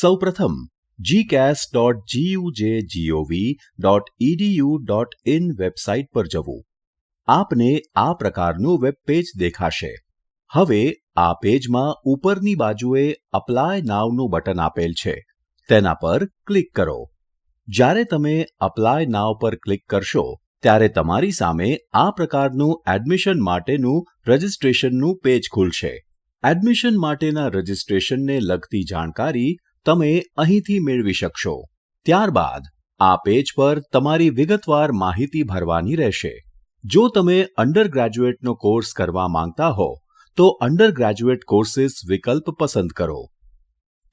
સૌપ્રથમ જીકેસ dot GUJ GOV dot EDU dot in website પર જવું. આપને આ પ્રકારનું વેબ પેજ દેખાશે. હવે, આ પેજમાં ઉપરની બાજુએ અપ્લાય નાવનું બટન આપેલ છે. તેના પર ક્લિક કરો. જ્યારે તમે અપ્લાય નાવ પર ક્લિક કરશો, ત્યારે તમારી સામે આ પ્રકારનું એડમિશન માટેનું રજિસ્ટ્રેશનનું પેજ ખુલશે. એડમિશન માટેના રજિસ્ટ્રેશનને લગતી જાણકારી તમે અહીંથી મેળવી શકશો. ત્યારબાદ, આ પેજ પર તમારી વિગતવાર માહિતી ભરવાની રહેશે. જો તમે અંડર ગ્રેજ્યુએટનો કોર્સ કરવા માંગતા હો, તો અંડર ગ્રેજ્યુએટ કોર્સિસ વિકલ્પ પસંદ કરો.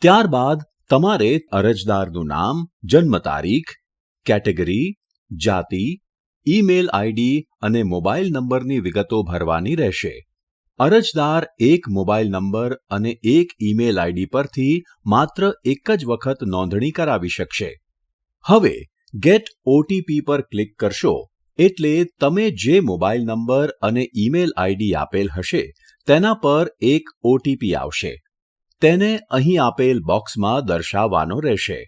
ત્યારબાદ, તમારે અરજદારનું નામ, જન્મ તારીખ, કેટેગરી, જાતિ, ઈમેલ આઈડી અને મોબાઈલ નંબરની વિગતો ભરવાની રહેશે. અરજદાર એક મોબાઈલ નંબર અને એક ઇમેઇલ આઈડી પરથી માત્ર એક જ વખત નોંધણી કરાવી શકશે. હવે ગેટ ઓટીપી પર ક્લિક કરશો એટલે તમે જે મોબાઈલ નંબર અને ઇમેઇલ આઈડી આપેલ હશે, તેના પર એક ઓટીપી આવશે. તેને અહીં આપેલ બોક્સમાં દર્શાવવાનો રહેશે.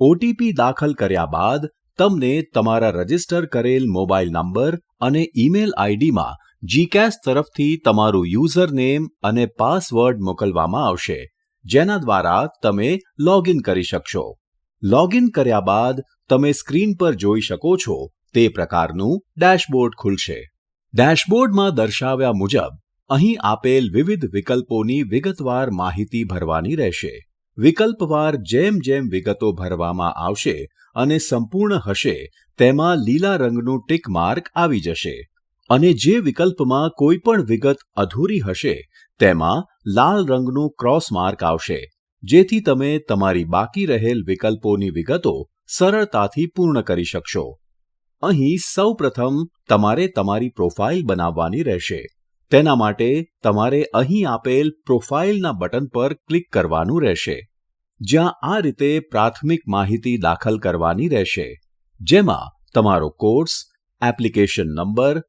ઓટીપી દાખલ કર્યા બાદ તમને તમારા રજિસ્ટર કરેલ મોબાઈલ નંબર અને ઇમેઇલ આઈડીમાં જીકેસ તરફથી તમારું યુઝર નેમ અને પાસવર્ડ મોકલવામાં આવશે, જેના દ્વારા તમે લોગિન કરી શકશો. લોગિન કર્યા બાદ તમે સ્ક્રીન પર જોઈ શકો છો, તે પ્રકારનું ડેશબોર્ડ ખુલશે. ડેશબોર્ડમાં દર્શાવ્યા મુજબ, અહીં આપેલ વિવિધ વિકલ્પોની વિગતવાર માહિતી ભરવાની રહેશે. વિકલ્પવાર જેમ જેમ વિગતો ભરવામાં આવશે અને સંપૂર્ણ હશે, તેમાં લીલા રંગનું ટિક માર્ક આવી જશે. અને જે વિકલ્પમાં કોઈ પણ વિગત અધૂરી હશે, તેમાં લાલ રંગનું ક્રોસ માર્ક આવશે, જેથી તમે તમારી બાકી રહેલ વિકલ્પોની વિગતો સરળતાથી પૂર્ણ કરી શકશો. અહીં સૌ પ્રથમ તમારે તમારી પ્રોફાઇલ બનાવવાની રહેશે. તેના માટે તમારે અહીં આપેલ પ્રોફાઇલના બટન પર ક્લિક કરવાનું રહેશે. જ્યાં આ રીતે પ્રાથમિક માહિતી દાખલ કરવાની રહેશે. જેમાં તમારો કોર્સ એપ્લિકેશન નંબર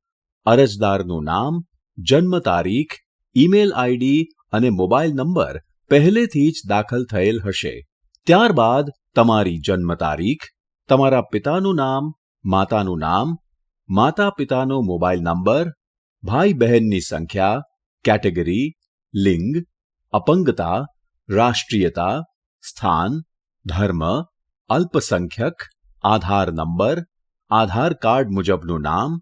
અરજદારનું નામ, જન્મ તારીખ ઇમેલ આઈડી અને મોબાઈલ નંબર પહેલેથી જ દાખલ થયેલ હશે. ત્યારબાદ તમારી જન્મ તારીખ, તમારા પિતાનું નામ, માતાનું નામ માતા પિતાનો મોબાઈલ નંબર ભાઈ બહેનની સંખ્યા, કેટેગરી, લિંગ, અપંગતા, રાષ્ટ્રીયતા, સ્થાન, ધર્મ, અલ્પસંખ્યક, આધાર નંબર, આધાર કાર્ડ મુજબનું નામ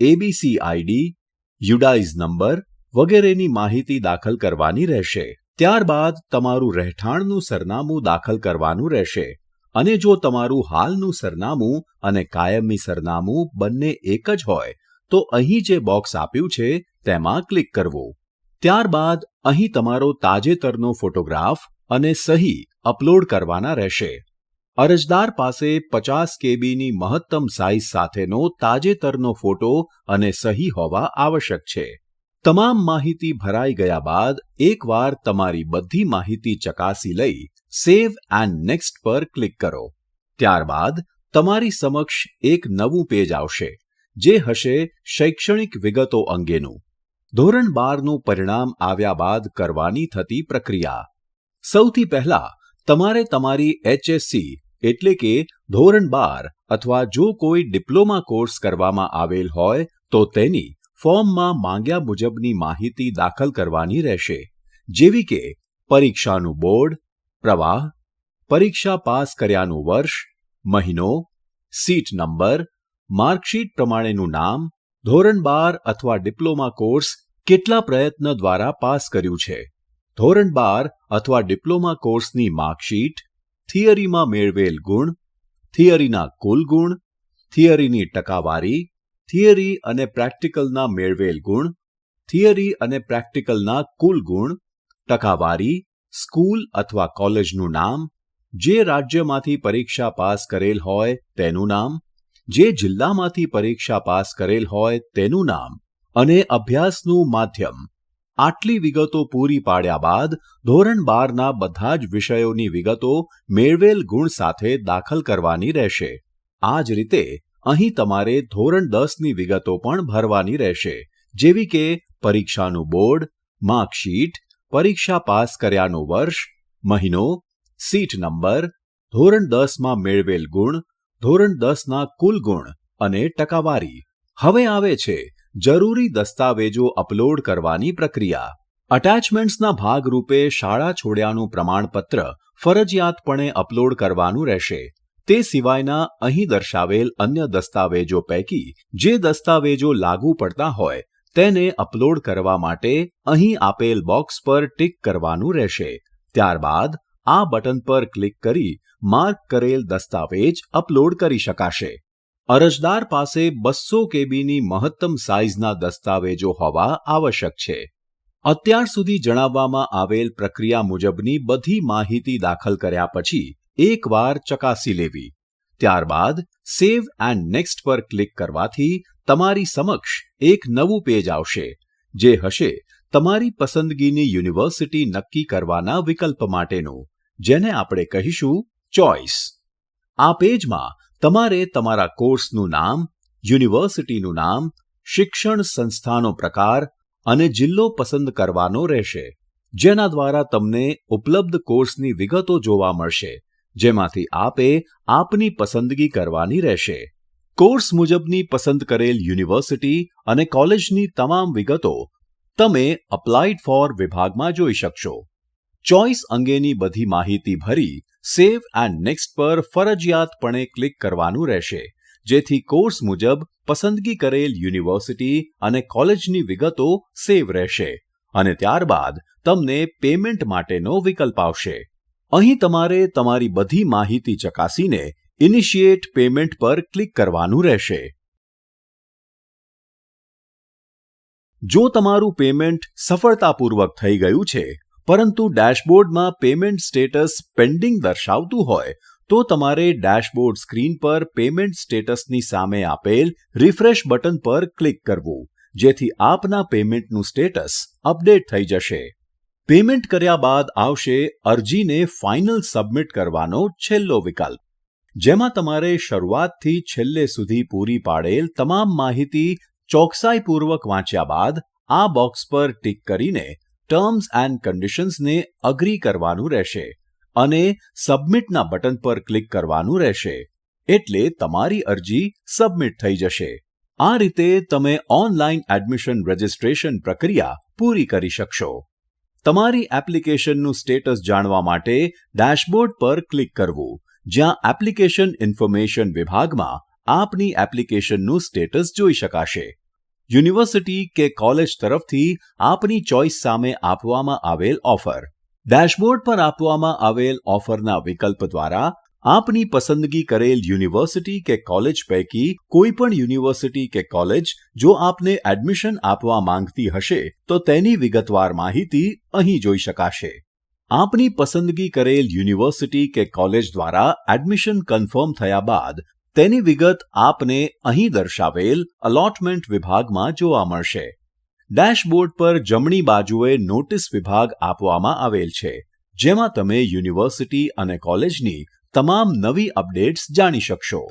એબીસી આઈડી યુડાઇઝ નંબર વગેરેની માહિતી દાખલ કરવાની રહેશે. ત્યારબાદ તમારું રહેઠાણનું સરનામું દાખલ કરવાનું રહેશે અને જો તમારું હાલનું સરનામું અને કાયમી સરનામું બંને એક જ હોય, તો અહીં જે બોક્સ આપ્યું છે તેમાં ક્લિક કરવું. ત્યારબાદ અહીં તમારો તાજેતરનો ફોટોગ્રાફ અને સહી અપલોડ કરવાના રહેશે. અરજદાર પાસે પચાસ કેબીની મહત્તમ સાઇઝ સાથેનો તાજેતરનો ફોટો અને સહી હોવા આવશ્યક છે. તમામ માહિતી ભરાઈ ગયા બાદ એકવાર તમારી બધી માહિતી ચકાસી લઈ સેવ એન્ડ નેક્સ્ટ પર ક્લિક કરો. ત્યારબાદ તમારી સમક્ષ એક નવું પેજ આવશે, જે હશે શૈક્ષણિક વિગતો અંગેનું. ધોરણ બારનું પરિણામ આવ્યા બાદ કરવાની થતી પ્રક્રિયા. સૌથી પહેલા તમારે તમારી એચએસસી એટલે કે ધોરણ બાર અથવા જો કોઈ ડિપ્લોમા કોર્સ કરવામાં આવેલ હોય, તો તેની ફોર્મમાં માંગ્યા મુજબની માહિતી દાખલ કરવાની રહેશે. જેવી કે, પરીક્ષાનું બોર્ડ, પ્રવાહ, પરીક્ષા પાસ કર્યાનું વર્ષ, મહિનો, સીટ નંબર, માર્કશીટ પ્રમાણેનું નામ, ધોરણ બાર અથવા ડિપ્લોમા કોર્સ કેટલા પ્રયત્ન દ્વારા પાસ કર્યું છે. ધોરણ બાર અથવા ડિપ્લોમા કોર્સની માર્કશીટ થિયરીમાં મેળવેલ ગુણ, થિયરીના કુલ ગુણ, થિયરીની ટકાવારી, થિયરી અને પ્રેક્ટિકલના મેળવેલ ગુણ, થિયરી અને પ્રેક્ટિકલના કુલ ગુણ, ટકાવારી, સ્કૂલ અથવા કોલેજનું નામ, જે રાજ્યમાંથી પરીક્ષા પાસ કરેલ હોય તેનું નામ, જે જિલ્લામાંથી પરીક્ષા પાસ કરેલ હોય તેનું નામ, અને અભ્યાસનું માધ્યમ. આટલી વિગતો પૂરી પાડ્યા બાદ ધોરણ બારના બધા જ વિષયોની વિગતો મેળવેલ ગુણ સાથે દાખલ કરવાની રહેશે. આ જ રીતે અહીં તમારે ધોરણ દસની વિગતો પણ ભરવાની રહેશે, જેવી કે પરીક્ષાનું બોર્ડ, માર્કશીટ, પરીક્ષા પાસ કર્યાનું વર્ષ, મહિનો, સીટ નંબર, ધોરણ દસમાં મેળવેલ ગુણ, ધોરણ દસના કુલ ગુણ અને ટકાવારી. હવે આવે છે જરૂરી દસ્તાવેજો અપલોડ કરવાની પ્રક્રિયા. અટેચમેન્ટ્સના ભાગરૂપે શાળા છોડ્યાનું પ્રમાણપત્ર ફરજિયાતપણે અપલોડ કરવાનું રહેશે. તે સિવાયના અહીં દર્શાવેલ અન્ય દસ્તાવેજો પૈકી જે દસ્તાવેજો લાગુ પડતા હોય, તેને અપલોડ કરવા માટે અહીં આપેલ બોક્સ પર ટિક કરવાનું રહેશે. ત્યારબાદ, આ બટન પર ક્લિક કરી માર્ક કરેલ દસ્તાવેજ અપલોડ કરી શકાશે. અરજદાર પાસે બસો કેબીની મહત્તમ સાઇઝના દસ્તાવેજો હોવા આવશ્યક છે. અત્યાર સુધી જણાવવામાં આવેલ પ્રક્રિયા મુજબની બધી માહિતી દાખલ કર્યા પછી એકવાર ચકાસી લેવી. ત્યારબાદ સેવ એન્ડ નેક્સ્ટ પર ક્લિક કરવાથી તમારી સમક્ષ એક નવું પેજ આવશે, જે હશે તમારી પસંદગીની યુનિવર્સિટી નક્કી કરવાના વિકલ્પ માટેનું, જેને આપણે કહીશું ચોઇસ આ પેજમાં તમારે તમારા કોર્સનું નામ, યુનિવર્સિટીનું નામ, શિક્ષણ સંસ્થાનો પ્રકાર અને જિલ્લો પસંદ કરવાનો રહેશે, જેના દ્વારા તમને ઉપલબ્ધ કોર્સની વિગતો જોવા મળશે, જેમાંથી આપે આપની પસંદગી કરવાની રહેશે. કોર્સ મુજબની પસંદ કરેલ યુનિવર્સિટી અને કોલેજની તમામ વિગતો તમે અપ્લાઇડ ફોર વિભાગમાં જોઈ શકશો. ચોઇસ અંગેની બધી માહિતી ભરી સેવ એન્ડ નેક્સ્ટ પર ફરજિયાતપણે ક્લિક કરવાનું રહેશે, જેથી કોર્સ મુજબ પસંદગી કરેલ યુનિવર્સિટી અને કોલેજની વિગતો સેવ રહેશે અને ત્યારબાદ તમને પેમેન્ટ માટેનો વિકલ્પ આવશે. અહીં તમારે તમારી બધી માહિતી ચકાસીને ઇનિશિયેટ પેમેન્ટ પર ક્લિક કરવાનું રહેશે. જો તમારું પેમેન્ટ સફળતાપૂર્વક થઈ ગયું છે પરંતુ ડેશબોર્ડમાં પેમેન્ટ સ્ટેટસ પેન્ડિંગ દર્શાવતું હોય, તો તમારે ડેશબોર્ડ સ્ક્રીન પર પેમેન્ટ સ્ટેટસની સામે આપેલ રિફ્રેશ બટન પર ક્લિક કરવું, જેથી આપના પેમેન્ટનું સ્ટેટસ અપડેટ થઈ જશે. પેમેન્ટ કર્યા બાદ આવશે અરજીને ફાઇનલ સબમિટ કરવાનો છેલ્લો વિકલ્પ. જેમાં તમારે શરૂઆતથી છેલ્લે સુધી પૂરી પાડેલ તમામ માહિતી ચોકસાઈપૂર્વક વાંચ્યા બાદ આ બોક્સ પર ટિક કરીને ટર્મ્સ એન્ડ કન્ડિશન્સને અગ્રી કરવાનું રહેશે અને સબમિટના બટન પર ક્લિક કરવાનું રહેશે. એટલે તમારી અરજી સબમિટ થઈ જશે. આ રીતે તમે ઓનલાઈન એડમિશન રજિસ્ટ્રેશન પ્રક્રિયા પૂરી કરી શકશો. તમારી એપ્લિકેશનનું સ્ટેટસ જાણવા માટે ડેશબોર્ડ પર ક્લિક કરવું. જ્યાં એપ્લિકેશન ઇન્ફોર્મેશન વિભાગમાં આપની એપ્લિકેશનનું સ્ટેટસ જોઈ શકાશે. યુનિવર્સિટી કે કોલેજ તરફથી આપની ચોઇસ સામે આપવામાં આવેલ ઓફર. ડેશબોર્ડ પર આપવામાં આવેલ ઓફરના વિકલ્પ દ્વારા આપની પસંદગી કરેલ યુનિવર્સિટી કે કોલેજ પૈકી કોઈ પણ યુનિવર્સિટી કે કોલેજ જો આપને એડમિશન આપવા માંગતી હશે, તો તેની વિગતવાર માહિતી અહીં જોઈ શકાશે. આપની પસંદગી કરેલ યુનિવર્સિટી કે કોલેજ દ્વારા એડમિશન કન્ફર્મ થયા બાદ તેની વિગત આપને અહીં દર્શાવેલ અલોટમેન્ટ વિભાગમાં જોવા મળશે. ડેશબોર્ડ પર જમણી બાજુએ નોટિસ વિભાગ આપવામાં આવેલ છે, જેમાં તમે યુનિવર્સિટી અને કોલેજની તમામ નવી અપડેટ્સ જાણી શકશો.